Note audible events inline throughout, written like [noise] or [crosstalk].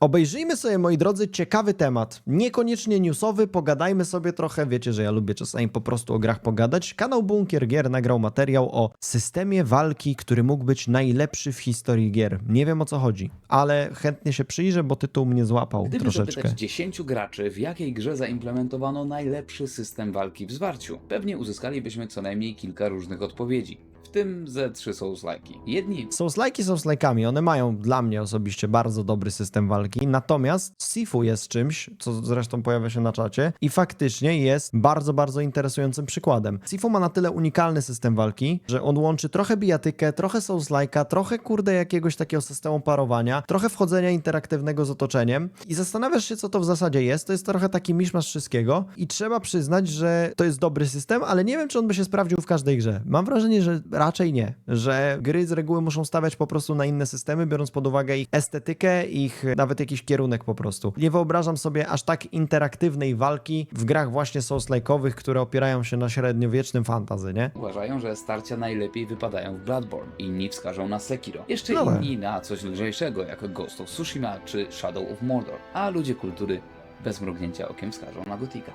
Obejrzyjmy sobie, moi drodzy, ciekawy temat. Niekoniecznie newsowy, pogadajmy sobie trochę. Wiecie, że ja lubię czasami po prostu o grach pogadać. Kanał Bunkier Gier nagrał materiał o systemie walki, który mógł być najlepszy w historii gier. Nie wiem o co chodzi, ale chętnie się przyjrzę, bo tytuł mnie złapał Gdyby troszeczkę. zapytać 10 graczy, w jakiej grze zaimplementowano najlepszy system walki w zwarciu, pewnie uzyskalibyśmy co najmniej kilka różnych odpowiedzi, w tym ze trzy Souls-like'i. Jedni Souls-like'i są Souls-like'ami, one mają dla mnie osobiście bardzo dobry system walki, natomiast Sifu jest czymś, co zresztą pojawia się na czacie i faktycznie jest bardzo, bardzo interesującym przykładem. Sifu ma na tyle unikalny system walki, że on łączy trochę bijatykę, trochę Souls-like'a, trochę kurde jakiegoś takiego systemu parowania, trochę wchodzenia interaktywnego z otoczeniem i zastanawiasz się, co to w zasadzie jest. To jest trochę taki miszmasz wszystkiego i trzeba przyznać, że to jest dobry system, ale nie wiem, czy on by się sprawdził w każdej grze. Mam wrażenie, że raczej nie, że gry z reguły muszą stawiać po prostu na inne systemy, biorąc pod uwagę ich estetykę, ich nawet jakiś kierunek po prostu. Nie wyobrażam sobie aż tak interaktywnej walki w grach właśnie Souls-like'owych, które opierają się na średniowiecznym fantazy, nie? uważają, że starcia najlepiej wypadają w Bloodborne, inni wskażą na Sekiro, jeszcze No tak. inni na coś lżejszego, jak Ghost of Tsushima czy Shadow of Mordor, a ludzie kultury bez mrugnięcia okiem wskażą na Gotika.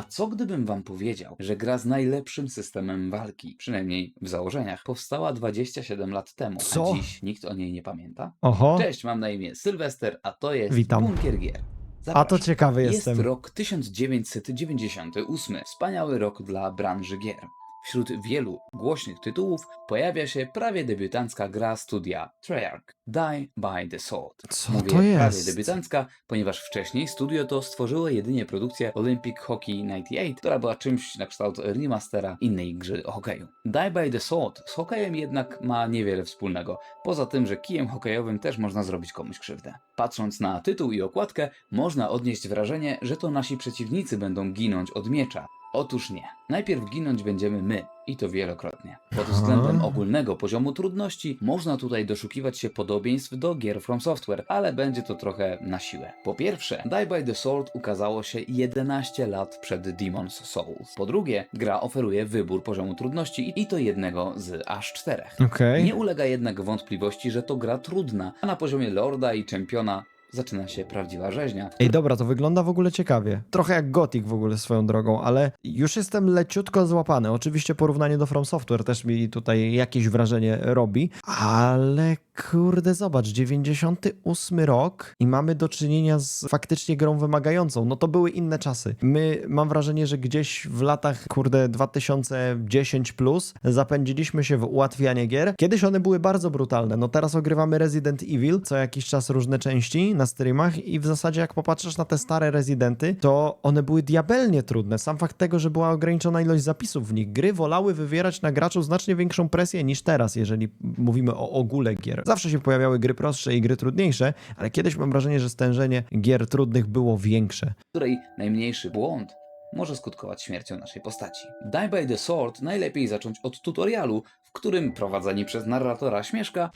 A co gdybym wam powiedział, że gra z najlepszym systemem walki, przynajmniej w założeniach, powstała 27 lat temu, Co? a dziś nikt o niej nie pamięta? Oho, Cześć, mam na imię Sylwester, a to jest Witam. Bunkier Gier. a to Zapraszam. ciekawy Jest jestem. rok 1998, wspaniały rok dla branży gier. Wśród wielu głośnych tytułów pojawia się prawie debiutancka gra studia Treyarch, Die by the Sword. Co Mówię to prawie jest? debiutancka, ponieważ wcześniej studio to stworzyło jedynie produkcję Olympic Hockey 98, która była czymś na kształt remastera innej gry o hokeju. Die by the Sword z hokejem jednak ma niewiele wspólnego, poza tym, że kijem hokejowym też można zrobić komuś krzywdę. Patrząc na tytuł i okładkę, można odnieść wrażenie, że to nasi przeciwnicy będą ginąć od miecza. Otóż nie. Najpierw ginąć będziemy my, i to wielokrotnie. Pod Aha. względem ogólnego poziomu trudności można tutaj doszukiwać się podobieństw do gier From Software, ale będzie to trochę na siłę. Po pierwsze, Die by the Sword ukazało się 11 lat przed Demon's Souls. Po drugie, gra oferuje wybór poziomu trudności i to jednego z aż czterech. Okej. Nie ulega jednak wątpliwości, że to gra trudna, a na poziomie Lorda i Czempiona zaczyna się prawdziwa rzeźnia, Ej, dobra, to wygląda w ogóle ciekawie. Trochę jak Gothic w ogóle swoją drogą, ale już jestem leciutko złapany. Oczywiście porównanie do From Software też mi tutaj jakieś wrażenie robi, ale kurde, zobacz, 98 rok i mamy do czynienia z faktycznie grą wymagającą. No to były inne czasy. My, mam wrażenie, że gdzieś w latach, kurde, 2010 plus zapędziliśmy się w ułatwianie gier. Kiedyś one były bardzo brutalne. No teraz ogrywamy Resident Evil, co jakiś czas różne części na streamach i w zasadzie jak popatrzysz na te stare Residenty, to one były diabelnie trudne. Sam fakt tego, że była ograniczona ilość zapisów w nich. Gry wolały wywierać na graczu znacznie większą presję niż teraz, jeżeli mówimy o ogóle gier. Zawsze się pojawiały gry prostsze i gry trudniejsze, ale kiedyś mam wrażenie, że stężenie gier trudnych było większe. której najmniejszy błąd może skutkować śmiercią naszej postaci. Die by the Sword najlepiej zacząć od tutorialu, w którym prowadzeni przez narratora Śmieszka.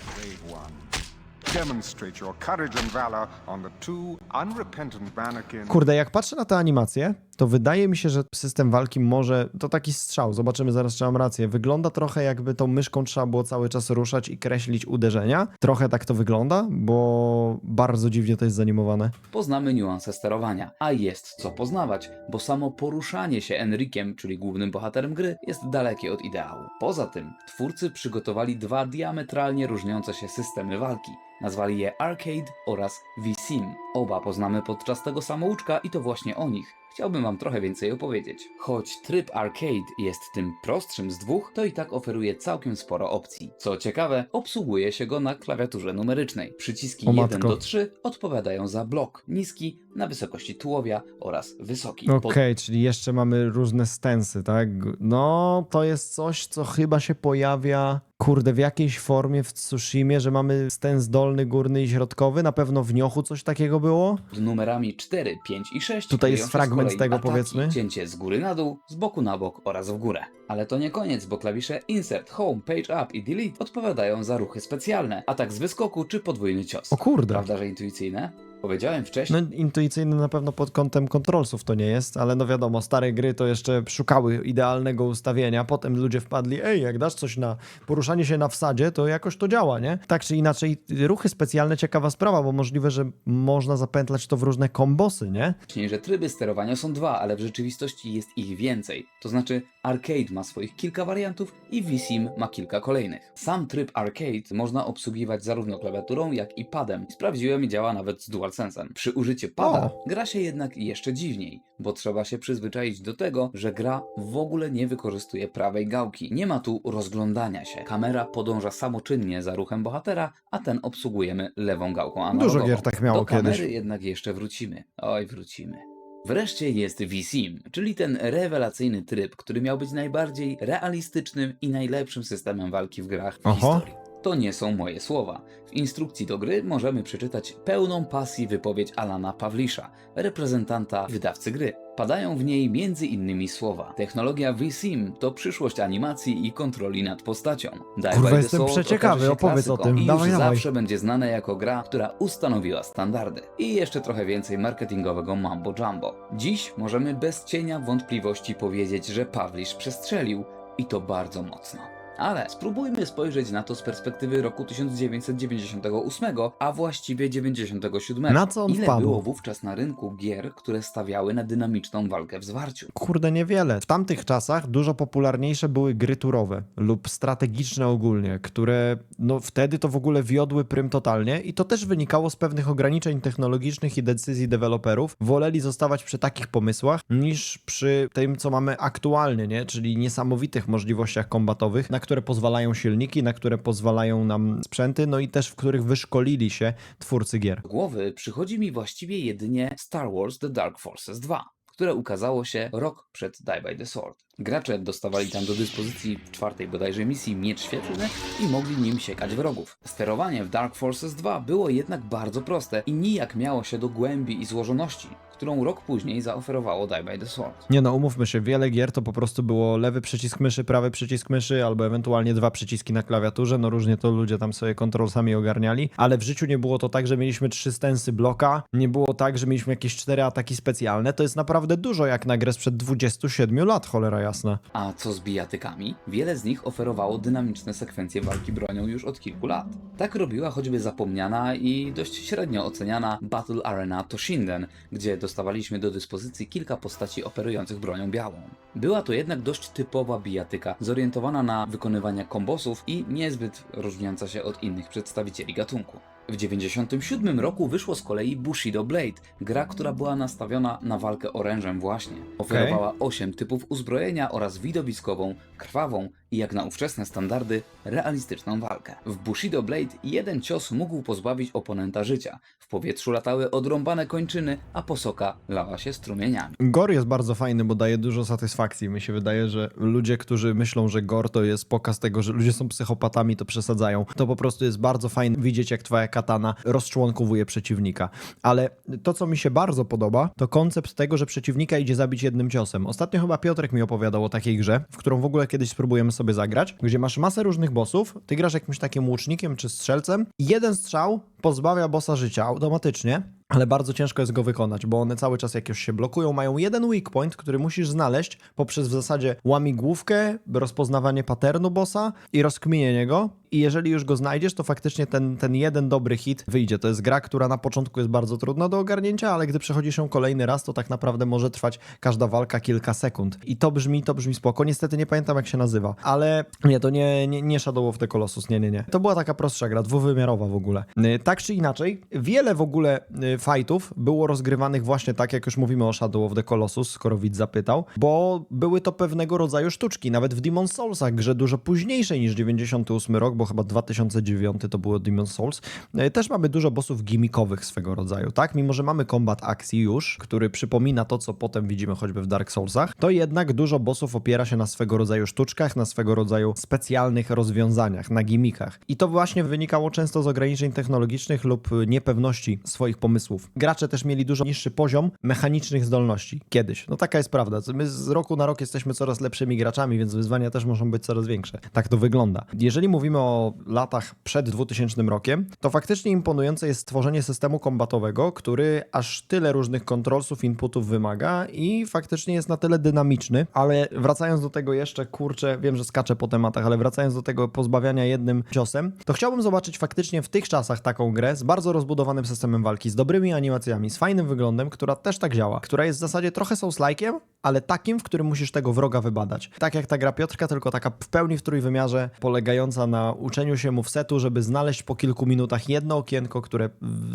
Kurde, jak patrzę na tę animację, to wydaje mi się, że system walki może. To taki strzał, zobaczymy zaraz, czy mam rację. Wygląda trochę jakby tą myszką trzeba było cały czas ruszać i kreślić uderzenia. Trochę tak to wygląda, bo bardzo dziwnie to jest zanimowane. poznamy niuanse sterowania, a jest co poznawać, bo samo poruszanie się Enrikiem, czyli głównym bohaterem gry, jest dalekie od ideału. Poza tym, twórcy przygotowali dwa diametralnie różniące się systemy walki. Nazwali je Arcade oraz V-Sim. Oba poznamy podczas tego samouczka i to właśnie o nich chciałbym wam trochę więcej opowiedzieć. Choć tryb arcade jest tym prostszym z dwóch, to i tak oferuje całkiem sporo opcji. Co ciekawe, obsługuje się go na klawiaturze numerycznej. Przyciski O 1 matko. do 3 odpowiadają za blok, niski na wysokości tułowia oraz wysoki. Okej, czyli jeszcze mamy różne stensy, tak? No, to jest coś, co chyba się pojawia, kurde, w jakiejś formie w Tsushimie, że mamy stens dolny, górny i środkowy. Na pewno w Niochu coś takiego było. Pod numerami 4, 5 i 6 Tutaj jest z fragment tego, ataki, powiedzmy. cięcie z góry na dół, z boku na bok oraz w górę. Ale to nie koniec, bo klawisze Insert, Home, Page Up i Delete odpowiadają za ruchy specjalne, atak z wyskoku czy podwójny cios. O kurde. Prawda, że intuicyjne? Powiedziałem wcześniej, No intuicyjny na pewno pod kątem kontrolsów to nie jest, ale no wiadomo, stare gry to jeszcze szukały idealnego ustawienia, potem ludzie wpadli, ej, jak dasz coś na poruszanie się na wsadzie, to jakoś to działa, nie? Tak czy inaczej, ruchy specjalne ciekawa sprawa, bo możliwe, że można zapętlać to w różne kombosy, nie? Że tryby sterowania są dwa, ale w rzeczywistości jest ich więcej. To znaczy Arcade ma swoich kilka wariantów i VSim ma kilka kolejnych. Sam tryb Arcade można obsługiwać zarówno klawiaturą, jak i padem. Sprawdziłem i działa nawet z DualSense'em. Przy użyciu pada O. gra się jednak jeszcze dziwniej, bo trzeba się przyzwyczaić do tego, że gra w ogóle nie wykorzystuje prawej gałki. Nie ma tu rozglądania się. Kamera podąża samoczynnie za ruchem bohatera, a ten obsługujemy lewą gałką analogową. gier tak miało do kamery kiedyś. jednak jeszcze wrócimy. Oj, wrócimy. Wreszcie jest VSim, czyli ten rewelacyjny tryb, który miał być najbardziej realistycznym i najlepszym systemem walki w grach w Oho. historii. To nie są moje słowa. W instrukcji do gry możemy przeczytać pełną pasji wypowiedź Alana Pawlisza, reprezentanta wydawcy gry. Padają w niej między innymi słowa. Technologia VSim to przyszłość animacji i kontroli nad postacią. Die Kurwa, jestem przeciekawy, opowiedz o tym. I już dawaj. zawsze będzie znane jako gra, która ustanowiła standardy. I jeszcze trochę więcej marketingowego mambo jumbo. Dziś możemy bez cienia wątpliwości powiedzieć, że Pawlisz przestrzelił i to bardzo mocno. Ale spróbujmy spojrzeć na to z perspektywy roku 1998, a właściwie 97. Na co on Ile wpadł? było wówczas na rynku gier, które stawiały na dynamiczną walkę w zwarciu? Kurde, niewiele. W tamtych czasach dużo popularniejsze były gry turowe lub strategiczne ogólnie, które no wtedy to w ogóle wiodły prym totalnie i to też wynikało z pewnych ograniczeń technologicznych i decyzji deweloperów. Woleli zostawać przy takich pomysłach niż przy tym, co mamy aktualnie, nie? Czyli niesamowitych możliwościach kombatowych, na które pozwalają silniki, na które pozwalają nam sprzęty, no i też w których wyszkolili się twórcy gier. Do głowy przychodzi mi właściwie jedynie Star Wars The Dark Forces 2, które ukazało się rok przed Die by the Sword. Gracze dostawali tam do dyspozycji w czwartej bodajże misji miecz świetlny i mogli nim siekać wrogów. Sterowanie w Dark Forces 2 było jednak bardzo proste i nijak miało się do głębi i złożoności, którą rok później zaoferowało Die by the Sword. Nie no, umówmy się, wiele gier to po prostu było lewy przycisk myszy, prawy przycisk myszy, albo ewentualnie dwa przyciski na klawiaturze, no różnie to ludzie tam sobie kontrolsami ogarniali, ale w życiu nie było to tak, że mieliśmy trzy stensy bloka, nie było tak, że mieliśmy jakieś cztery ataki specjalne, to jest naprawdę dużo jak na grę sprzed 27 lat, cholera jasna. A co z bijatykami? Wiele z nich oferowało dynamiczne sekwencje walki bronią już od kilku lat. Tak robiła choćby zapomniana i dość średnio oceniana Battle Arena Toshinden, gdzie dostawaliśmy do dyspozycji kilka postaci operujących bronią białą. Była to jednak dość typowa bijatyka, zorientowana na wykonywanie kombosów i niezbyt różniąca się od innych przedstawicieli gatunku. W 1997 roku wyszło z kolei Bushido Blade, gra, która była nastawiona na walkę orężem właśnie. Oferowała 8 typów uzbrojenia oraz widowiskową, krwawą i jak na ówczesne standardy realistyczną walkę. W Bushido Blade jeden cios mógł pozbawić oponenta życia. W powietrzu latały odrąbane kończyny, a posoka lała się strumieniami. Gore jest bardzo fajny, bo daje dużo satysfakcji. Mi się wydaje, że ludzie, którzy myślą, że gore to jest pokaz tego, że ludzie są psychopatami, to przesadzają. To po prostu jest bardzo fajne widzieć, jak twoja katana rozczłonkowuje przeciwnika. Ale to, co mi się bardzo podoba, to koncept tego, że przeciwnika idzie zabić jednym ciosem. Ostatnio chyba Piotrek mi opowiadał o takiej grze, w którą w ogóle kiedyś spróbujemy sobie zagrać, gdzie masz masę różnych bossów, ty grasz jakimś takim łucznikiem czy strzelcem i jeden strzał pozbawia bossa życia automatycznie, ale bardzo ciężko jest go wykonać, bo one cały czas jakieś się blokują, mają jeden weak point, który musisz znaleźć poprzez w zasadzie łamigłówkę, rozpoznawanie patternu bossa i rozkminienie go. I jeżeli już go znajdziesz, to faktycznie ten, ten jeden dobry hit wyjdzie. To jest gra, która na początku jest bardzo trudna do ogarnięcia, ale gdy przechodzisz ją kolejny raz, to tak naprawdę może trwać każda walka kilka sekund. I to brzmi, to brzmi spoko. Niestety nie pamiętam jak się nazywa, ale nie, to nie, nie, nie Shadow of the Colossus, nie, nie, nie. To była taka prostsza gra, dwuwymiarowa w ogóle. Y, Tak czy inaczej, wiele w ogóle y, fightów było rozgrywanych właśnie tak, jak już mówimy o Shadow of the Colossus, skoro widz zapytał, bo były to pewnego rodzaju sztuczki, nawet w Demon's Soulsach, grze dużo późniejszej niż 98 rok, bo chyba 2009 to było Demon's Souls, y, też mamy dużo bossów gimmikowych swego rodzaju, tak? Mimo, że mamy kombat akcji już, który przypomina to, co potem widzimy choćby w Dark Soulsach, to jednak dużo bossów opiera się na swego rodzaju sztuczkach, na swego rodzaju specjalnych rozwiązaniach, na gimikach. I to właśnie wynikało często z ograniczeń technologicznych lub niepewności swoich pomysłów. Gracze też mieli dużo niższy poziom mechanicznych zdolności. Kiedyś. No taka jest prawda. My z roku na rok jesteśmy coraz lepszymi graczami, więc wyzwania też muszą być coraz większe. Tak to wygląda. Jeżeli mówimy o o latach przed 2000 rokiem, to faktycznie imponujące jest stworzenie systemu kombatowego, który aż tyle różnych kontrolsów, inputów wymaga i faktycznie jest na tyle dynamiczny, ale wracając do tego jeszcze, kurczę, wiem, że skaczę po tematach, ale wracając do tego pozbawiania jednym ciosem, to chciałbym zobaczyć faktycznie w tych czasach taką grę z bardzo rozbudowanym systemem walki, z dobrymi animacjami, z fajnym wyglądem, która też tak działa, która jest w zasadzie trochę souls-like'iem, ale takim, w którym musisz tego wroga wybadać. Tak jak ta gra Piotrka, tylko taka w pełni w trójwymiarze, polegająca na uczeniu się movesetu, żeby znaleźć po kilku minutach jedno okienko, które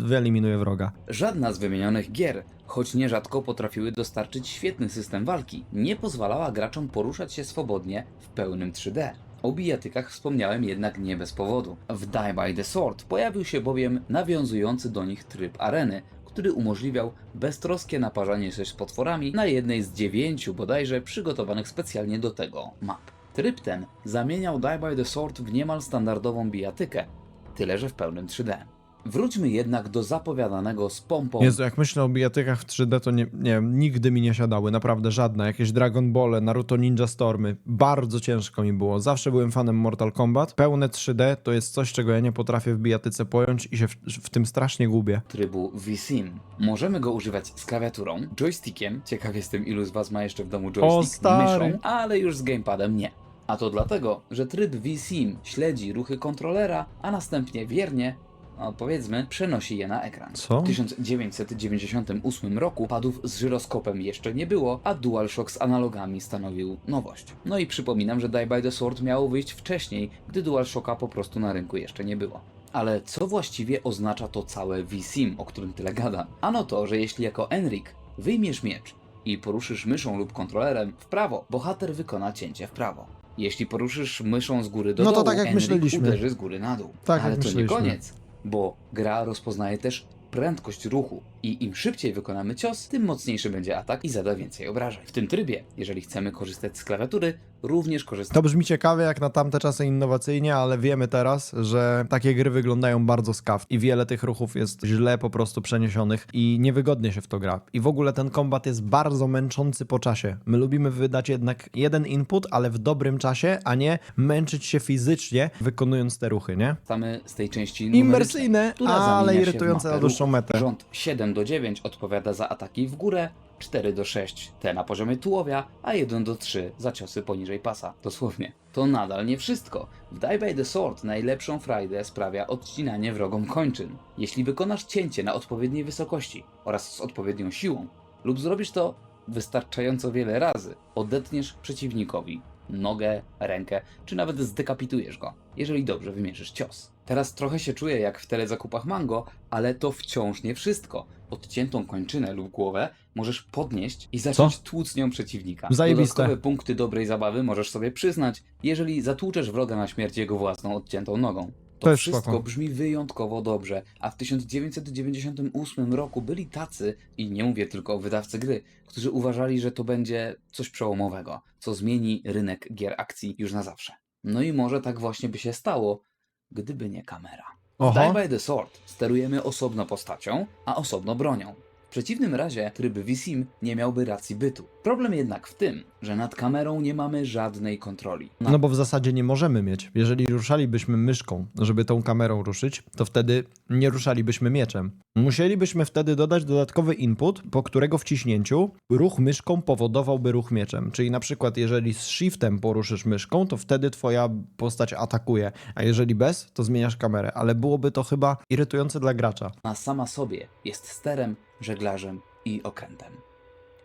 wyeliminuje wroga. Żadna z wymienionych gier, choć nierzadko potrafiły dostarczyć świetny system walki, nie pozwalała graczom poruszać się swobodnie w pełnym 3D. O bijatykach wspomniałem jednak nie bez powodu. W Die by the Sword pojawił się bowiem nawiązujący do nich tryb areny, który umożliwiał beztroskie naparzanie się z potworami na jednej z dziewięciu bodajże przygotowanych specjalnie do tego map. Tryb ten zamieniał Die by the Sword w niemal standardową bijatykę, tyle że w pełnym 3D. Wróćmy jednak do zapowiadanego z pompą Jezu, jak myślę o bijatykach w 3D, to nie, nie wiem, nigdy mi nie siadały, naprawdę żadne. Jakieś Dragon Ball, Naruto Ninja Stormy, bardzo ciężko mi było. Zawsze byłem fanem Mortal Kombat. Pełne 3D to jest coś, czego ja nie potrafię w bijatyce pojąć i się w, w tym strasznie gubię. trybu VSIM. Możemy go używać z klawiaturą, joystickiem, ciekaw jestem ilu z was ma jeszcze w domu joystick, stary. myszą, ale już z gamepadem nie. A to dlatego, że tryb VSIM śledzi ruchy kontrolera, a następnie wiernie, powiedzmy, przenosi je na ekran. Co? W 1998 roku padów z żyroskopem jeszcze nie było, a DualShock z analogami stanowił nowość. No i przypominam, że Die by the Sword miało wyjść wcześniej, gdy DualShocka po prostu na rynku jeszcze nie było. Ale co właściwie oznacza to całe VSIM, o którym tyle gada? Ano to, że jeśli jako Enrik wyjmiesz miecz i poruszysz myszą lub kontrolerem w prawo, bohater wykona cięcie w prawo. Jeśli poruszysz myszą z góry do No to dołu, tak jak myśleliśmy. uderzy z góry na dół. Tak Ale jak to nie myśleliśmy. koniec, bo gra rozpoznaje też prędkość ruchu i im szybciej wykonamy cios, tym mocniejszy będzie atak i zada więcej obrażeń. W tym trybie, jeżeli chcemy korzystać z klawiatury, również korzystamy To brzmi ciekawie jak na tamte czasy innowacyjnie, ale wiemy teraz, że takie gry wyglądają bardzo skaw i wiele tych ruchów jest źle po prostu przeniesionych i niewygodnie się w to gra. I w ogóle ten kombat jest bardzo męczący po czasie. My lubimy wydać jednak jeden input, ale w dobrym czasie, a nie męczyć się fizycznie wykonując te ruchy, nie? z tej części która ale irytujące na dłuższą metę. Rząd 7 do 9 odpowiada za ataki w górę, 4 do 6 te na poziomie tułowia, a 1 do 3 za ciosy poniżej pasa. Dosłownie. To nadal nie wszystko. W Die by the Sword najlepszą frajdę sprawia odcinanie wrogom kończyn. Jeśli wykonasz cięcie na odpowiedniej wysokości oraz z odpowiednią siłą, lub zrobisz to wystarczająco wiele razy, odetniesz przeciwnikowi nogę, rękę, czy nawet zdekapitujesz go, jeżeli dobrze wymierzysz cios. Teraz trochę się czuję jak w telezakupach Mango, ale to wciąż nie wszystko. Odciętą kończynę lub głowę możesz podnieść i zacząć tłuc nią przeciwnika. Zajebiste. Dodatkowe punkty dobrej zabawy możesz sobie przyznać, jeżeli zatłuczesz wroga na śmierć jego własną odciętą nogą. To, jest wszystko spoko. brzmi wyjątkowo dobrze, a w 1998 roku byli tacy, i nie mówię tylko o wydawcy gry, którzy uważali, że to będzie coś przełomowego, co zmieni rynek gier akcji już na zawsze. No i może tak właśnie by się stało, gdyby nie kamera. W. Die by the Sword sterujemy osobno postacią, a osobno bronią. W przeciwnym razie tryb VSIM nie miałby racji bytu. Problem jednak w tym, że nad kamerą nie mamy żadnej kontroli. No bo w zasadzie nie możemy mieć. Jeżeli ruszalibyśmy myszką, żeby tą kamerą ruszyć, to wtedy nie ruszalibyśmy mieczem. Musielibyśmy wtedy dodać dodatkowy input, po którego wciśnięciu ruch myszką powodowałby ruch mieczem. Czyli na przykład jeżeli z shiftem poruszysz myszką, to wtedy twoja postać atakuje, a jeżeli bez, to zmieniasz kamerę. Ale byłoby to chyba irytujące dla gracza. Ona sama sobie jest sterem, żeglarzem i okrętem.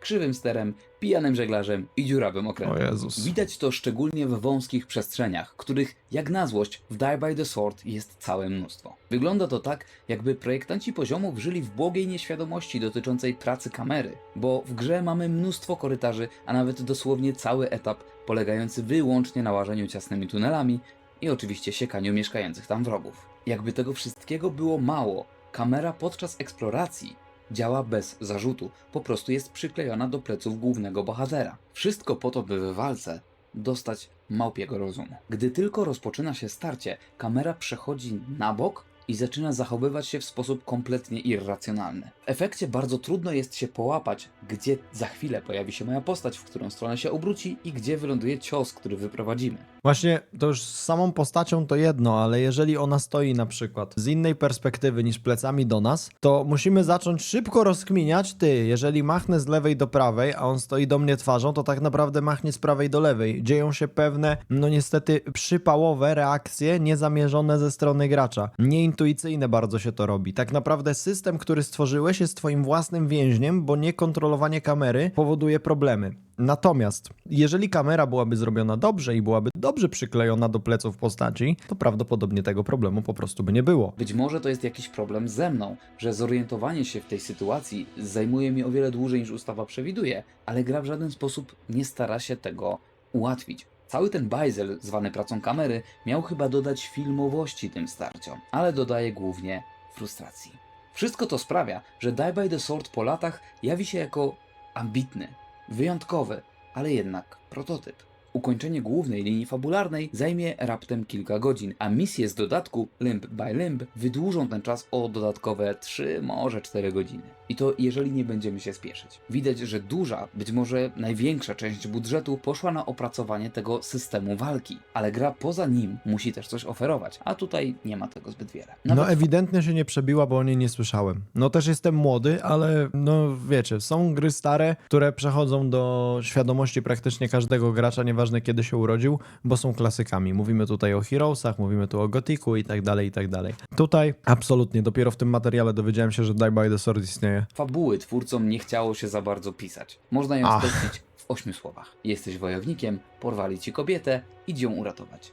Krzywym sterem, pijanym żeglarzem i dziurawym okrętem. O Jezus. Widać to szczególnie w wąskich przestrzeniach, których jak na złość w Die by the Sword jest całe mnóstwo. Wygląda to tak, jakby projektanci poziomów żyli w błogiej nieświadomości dotyczącej pracy kamery, bo w grze mamy mnóstwo korytarzy, a nawet dosłownie cały etap polegający wyłącznie na łażeniu ciasnymi tunelami i oczywiście siekaniu mieszkających tam wrogów. Jakby tego wszystkiego było mało, kamera podczas eksploracji działa bez zarzutu, po prostu jest przyklejona do pleców głównego bohatera. Wszystko po to, by w walce dostać małpiego rozumu. Gdy tylko rozpoczyna się starcie, kamera przechodzi na bok i zaczyna zachowywać się w sposób kompletnie irracjonalny. W efekcie bardzo trudno jest się połapać, gdzie za chwilę pojawi się moja postać, w którą stronę się obróci i gdzie wyląduje cios, który wyprowadzimy. Właśnie to już z samą postacią to jedno, ale jeżeli ona stoi na przykład z innej perspektywy niż plecami do nas, to musimy zacząć szybko rozkminiać, ty, jeżeli machnę z lewej do prawej, a on stoi do mnie twarzą, to tak naprawdę machnie z prawej do lewej. Dzieją się pewne, no niestety, przypałowe reakcje niezamierzone ze strony gracza. Nieintuicyjne bardzo się to robi. Tak naprawdę system, który stworzyłeś jest twoim własnym więźniem, bo niekontrolowanie kamery powoduje problemy. Natomiast, jeżeli kamera byłaby zrobiona dobrze i byłaby dobrze przyklejona do pleców postaci, to prawdopodobnie tego problemu po prostu by nie było. Być może to jest jakiś problem ze mną, że zorientowanie się w tej sytuacji zajmuje mi o wiele dłużej niż ustawa przewiduje, ale gra w żaden sposób nie stara się tego ułatwić. Cały ten bajzel, zwany pracą kamery, miał chyba dodać filmowości tym starciom, ale dodaje głównie frustracji. Wszystko to sprawia, że Die by the Sword po latach jawi się jako ambitny, wyjątkowy, ale jednak prototyp. Ukończenie głównej linii fabularnej zajmie raptem kilka godzin, a misje z dodatku Limb by Limb wydłużą ten czas o dodatkowe 3, może 4 godziny. I to jeżeli nie będziemy się spieszyć. Widać, że duża, być może największa część budżetu poszła na opracowanie tego systemu walki, ale gra poza nim musi też coś oferować, a tutaj nie ma tego zbyt wiele. No ewidentnie się nie przebiła, bo o niej nie słyszałem. No też jestem młody, ale no wiecie, są gry stare, które przechodzą do świadomości praktycznie każdego gracza, nieważne kiedy się urodził, bo są klasykami. Mówimy tutaj o Heroesach, mówimy tu o Gothicu i tak dalej, i tak dalej. Tutaj absolutnie, dopiero w tym materiale dowiedziałem się, że Die by the Sword istnieje. Fabuły twórcom nie chciało się za bardzo pisać. Można ją Ach. streścić w ośmiu słowach. Jesteś wojownikiem, porwali ci kobietę, idź ją uratować.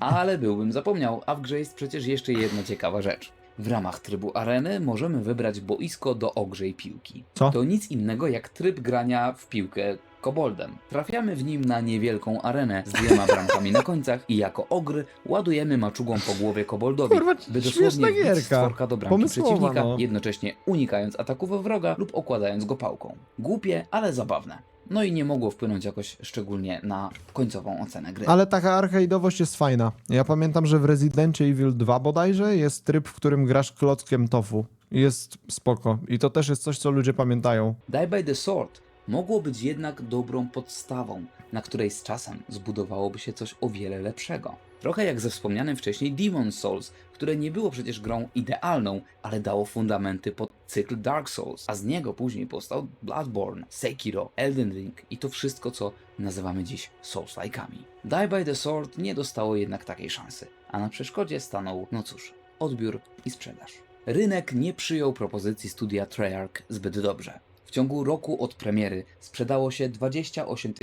Ale byłbym zapomniał, a w grze jest przecież jeszcze jedna ciekawa rzecz. W ramach trybu areny możemy wybrać boisko do ogrzej piłki. Co? To nic innego jak tryb grania w piłkę koboldem. Trafiamy w nim na niewielką arenę z dwiema bramkami na końcach i jako ogry ładujemy maczugą po głowie koboldowi, Kurwa, by śmieszna dosłownie wbić z gierka. tworka do bramki Pomysłowa, przeciwnika, no. jednocześnie unikając ataków wroga lub okładając go pałką. Głupie, ale zabawne. No i nie mogło wpłynąć jakoś szczególnie na końcową ocenę gry. Ale taka arcade'owość jest fajna. Ja pamiętam, że w Residencie Evil 2 bodajże jest tryb, w którym grasz klockiem tofu. Jest spoko. I to też jest coś, co ludzie pamiętają. Die by the Sword mogło być jednak dobrą podstawą, na której z czasem zbudowałoby się coś o wiele lepszego. Trochę jak ze wspomnianym wcześniej Demon's Souls, które nie było przecież grą idealną, ale dało fundamenty pod cykl Dark Souls, a z niego później powstał Bloodborne, Sekiro, Elden Ring i to wszystko, co nazywamy dziś Souls-like'ami. Die by the Sword nie dostało jednak takiej szansy, a na przeszkodzie stanął, no cóż, odbiór i sprzedaż. Rynek nie przyjął propozycji studia Treyarch zbyt dobrze. W ciągu roku od premiery sprzedało się 28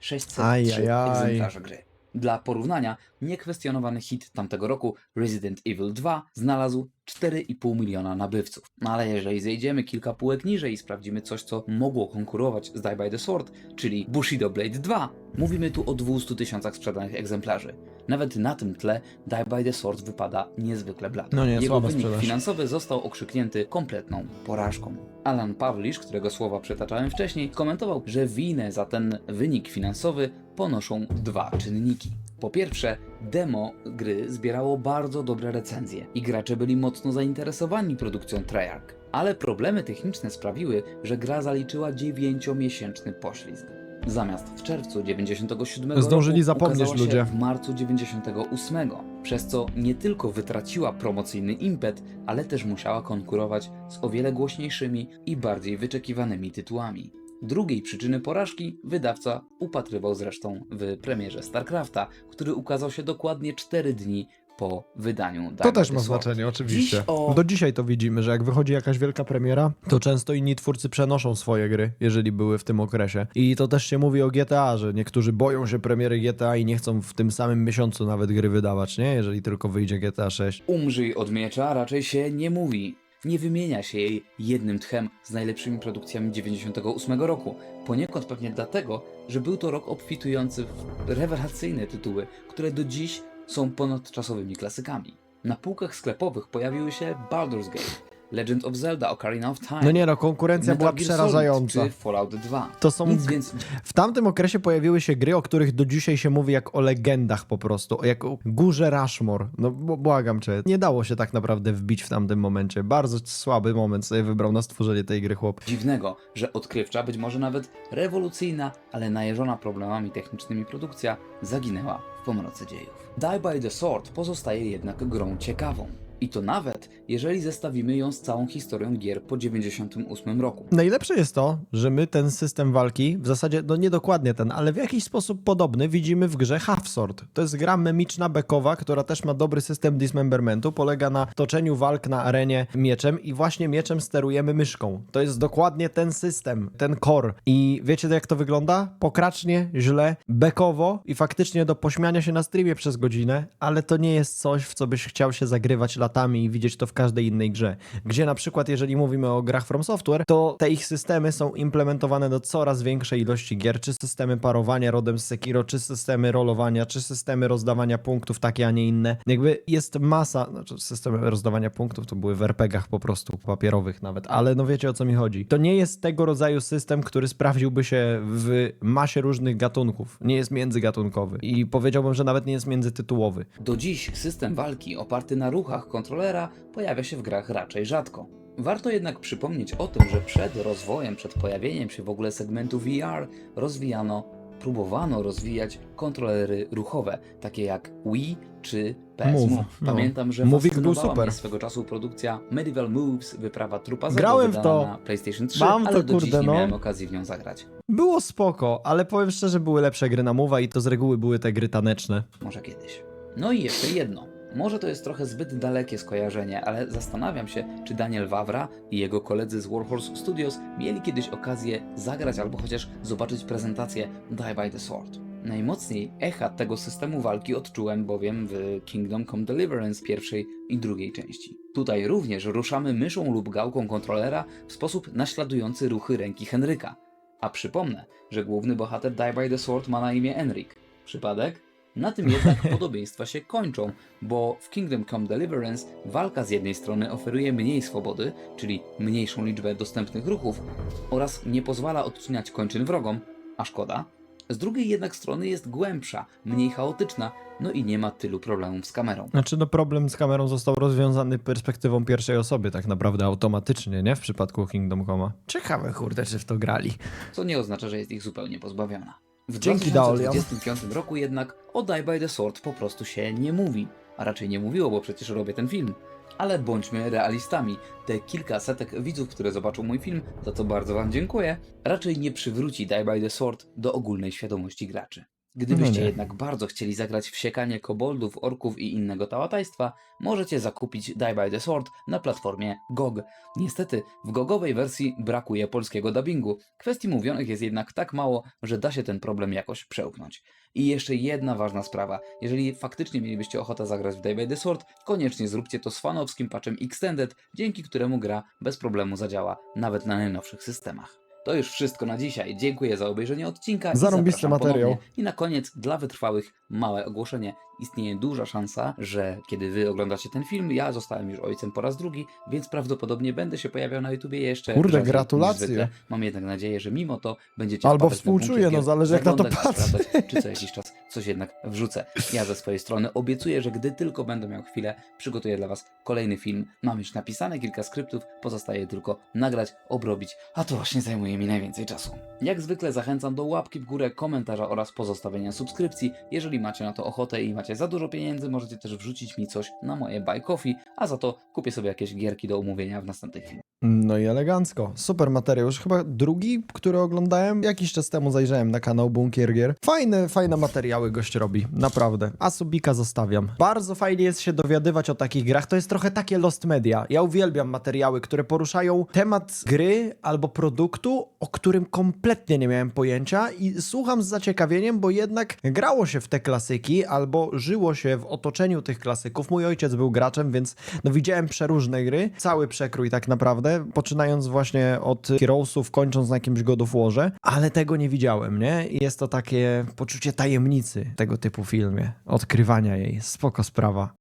603 Ajajaj. egzemplarze gry. Dla porównania, niekwestionowany hit tamtego roku, Resident Evil 2, znalazł 4,5 miliona nabywców. No ale jeżeli zejdziemy kilka półek niżej i sprawdzimy coś, co mogło konkurować z Die by the Sword, czyli Bushido Blade 2, mówimy tu o 200 tysiącach sprzedanych egzemplarzy. Nawet na tym tle Die by the Sword wypada niezwykle blado. No nie, Jego wynik sprzedaż. finansowy został okrzyknięty kompletną porażką. Alan Pawlisz, którego słowa przytaczałem wcześniej, komentował, że winę za ten wynik finansowy ponoszą dwa czynniki. Po pierwsze, demo gry zbierało bardzo dobre recenzje i gracze byli mocno zainteresowani produkcją Treyarch. Ale problemy techniczne sprawiły, że gra zaliczyła 9-miesięczny poślizg. Zamiast w czerwcu 97 Zdążyli roku zapomnieć się ludzie. w marcu 98, przez co nie tylko wytraciła promocyjny impet, ale też musiała konkurować z o wiele głośniejszymi i bardziej wyczekiwanymi tytułami. Drugiej przyczyny porażki wydawca upatrywał zresztą w premierze StarCrafta, który ukazał się dokładnie 4 dni po wydaniu To też ma znaczenie, oczywiście. Dziś o- Do dzisiaj to widzimy, że jak wychodzi jakaś wielka premiera, to często inni twórcy przenoszą swoje gry, jeżeli były w tym okresie. I to też się mówi o GTA, że niektórzy boją się premiery GTA i nie chcą w tym samym miesiącu nawet gry wydawać, nie? Jeżeli tylko wyjdzie GTA 6. Umrzyj od miecza raczej się nie mówi. Nie wymienia się jej jednym tchem z najlepszymi produkcjami 98 roku. Poniekąd pewnie dlatego, że był to rok obfitujący w rewelacyjne tytuły, które do dziś są ponadczasowymi klasykami. Na półkach sklepowych pojawiły się Baldur's Gate, Legend of Zelda Ocarina of Time. No nie no, konkurencja była Metal Gear Solid przerażająca. czy Fallout 2. To są Nic więc W tamtym okresie pojawiły się gry, o których do dzisiaj się mówi jak o legendach po prostu, jak o górze Rushmore. No błagam cię, nie dało się tak naprawdę wbić w tamtym momencie. Bardzo słaby moment sobie wybrał na stworzenie tej gry chłop. dziwnego, że odkrywcza, być może nawet rewolucyjna, ale najeżona problemami technicznymi produkcja zaginęła w pomroce dziejów. Die by the Sword pozostaje jednak grą ciekawą. I to nawet, jeżeli zestawimy ją z całą historią gier po 98 roku. Najlepsze jest to, że my ten system walki, w zasadzie, no nie dokładnie ten, ale w jakiś sposób podobny widzimy w grze Half Sword. To jest gra memiczna, bekowa, która też ma dobry system dismembermentu, polega na toczeniu walk na arenie mieczem i właśnie mieczem sterujemy myszką. To jest dokładnie ten system, ten core. I wiecie jak to wygląda? Pokracznie, źle, bekowo i faktycznie do pośmiania się na streamie przez godzinę, ale to nie jest coś, w co byś chciał się zagrywać latami i widzieć to w każdej innej grze. Gdzie na przykład, jeżeli mówimy o grach From Software, to te ich systemy są implementowane do coraz większej ilości gier, czy systemy parowania rodem z Sekiro, czy systemy rolowania, czy systemy rozdawania punktów takie, a nie inne. Jakby jest masa, znaczy systemy rozdawania punktów to były w RPGach po prostu, papierowych nawet, ale no wiecie o co mi chodzi. To nie jest tego rodzaju system, który sprawdziłby się w masie różnych gatunków. Nie jest międzygatunkowy i powiedziałbym, że nawet nie jest międzytytułowy. Do dziś system walki oparty na ruchach kontrolera pojawia się w grach raczej rzadko. Warto jednak przypomnieć o tym, że przed rozwojem, przed pojawieniem się w ogóle segmentu VR rozwijano, próbowano rozwijać kontrolery ruchowe, takie jak Wii czy PS Move, no. Pamiętam, że Movik był super. swego czasu produkcja Medieval Moves, wyprawa trupa Grałem w to. na PlayStation 3, Mam ale to, do dziś kurde, nie no. miałem okazji w nią zagrać. Było spoko, ale powiem szczerze, były lepsze gry na Mowa i to z reguły były te gry taneczne. Może kiedyś. No i jeszcze jedno. Może to jest trochę zbyt dalekie skojarzenie, ale zastanawiam się, czy Daniel Wawra i jego koledzy z Warhorse Studios mieli kiedyś okazję zagrać albo chociaż zobaczyć prezentację Die by the Sword. Najmocniej echa tego systemu walki odczułem bowiem w Kingdom Come Deliverance pierwszej i drugiej części. Tutaj również ruszamy myszą lub gałką kontrolera w sposób naśladujący ruchy ręki Henryka. A przypomnę, że główny bohater Die by the Sword ma na imię Enrik. Przypadek? Na tym jednak [laughs] podobieństwa się kończą, bo w Kingdom Come Deliverance walka z jednej strony oferuje mniej swobody, czyli mniejszą liczbę dostępnych ruchów, oraz nie pozwala odcinać kończyn wrogom, a szkoda. Z drugiej jednak strony jest głębsza, mniej chaotyczna, no i nie ma tylu problemów z kamerą. Znaczy, no problem z kamerą został rozwiązany perspektywą pierwszej osoby, tak naprawdę automatycznie, nie? W przypadku Kingdom Coma. Ciekawe, kurde, czy w to grali. co nie oznacza, że jest ich zupełnie pozbawiona. W Dzięki, Daolian. 2025 roku jednak o Die by the Sword po prostu się nie mówi. A raczej nie mówiło, bo przecież robię ten film. Ale bądźmy realistami. Te kilka setek widzów, które zobaczą mój film, za co bardzo wam dziękuję, raczej nie przywróci Die by the Sword do ogólnej świadomości graczy. Gdybyście No nie. jednak bardzo chcieli zagrać w siekanie koboldów, orków i innego tałatajstwa, możecie zakupić Die by the Sword na platformie GOG. Niestety, w gogowej wersji brakuje polskiego dubbingu. Kwestii mówionych jest jednak tak mało, że da się ten problem jakoś przełknąć. I jeszcze jedna ważna sprawa. Jeżeli faktycznie mielibyście ochotę zagrać w Die by the Sword, koniecznie zróbcie to z fanowskim patchem Extended, dzięki któremu gra bez problemu zadziała nawet na najnowszych systemach. To już wszystko na dzisiaj. Dziękuję za obejrzenie odcinka. i Zarąbisty zapraszam materiał. ponownie. I na koniec, dla wytrwałych, małe ogłoszenie. Istnieje duża szansa, że kiedy wy oglądacie ten film, ja zostałem już ojcem po raz drugi, więc prawdopodobnie będę się pojawiał na YouTubie jeszcze. Kurde, rzadziej niż gratulacje. zwykle. Mam jednak nadzieję, że mimo to będziecie Albo wpadać na współczuję, bunkier no, gier, zależy jak na to zaglądać, patrzę. sprawdzać, Czy co jakiś czas coś jednak wrzucę. Ja ze swojej strony obiecuję, że gdy tylko będę miał chwilę, przygotuję dla was kolejny film. Mam już napisane kilka skryptów, pozostaje tylko nagrać, obrobić, a to właśnie zajmuje mi najwięcej czasu. Jak zwykle zachęcam do łapki w górę, komentarza oraz pozostawienia subskrypcji. Jeżeli macie na to ochotę i macie za dużo pieniędzy, możecie też wrzucić mi coś na moje Buy Coffee, a za to kupię sobie jakieś gierki do umówienia w następnych filmach. No i elegancko. Super materiał. Już chyba drugi, który oglądałem. Jakiś czas temu zajrzałem na kanał Bunkier Gier. Fajne, fajne materiały gość robi. Naprawdę. A subika zostawiam. Bardzo fajnie jest się dowiadywać o takich grach. To jest trochę takie Lost Media. Ja uwielbiam materiały, które poruszają temat gry albo produktu, o którym kompletnie nie miałem pojęcia i słucham z zaciekawieniem, bo jednak grało się w te klasyki albo żyło się w otoczeniu tych klasyków. Mój ojciec był graczem, więc no widziałem przeróżne gry. Cały przekrój tak poczynając właśnie od Heroesów, kończąc na jakimś God of Warze, ale tego nie widziałem, nie? I jest to takie poczucie tajemnicy tego typu filmie, odkrywania jej. Spoko sprawa.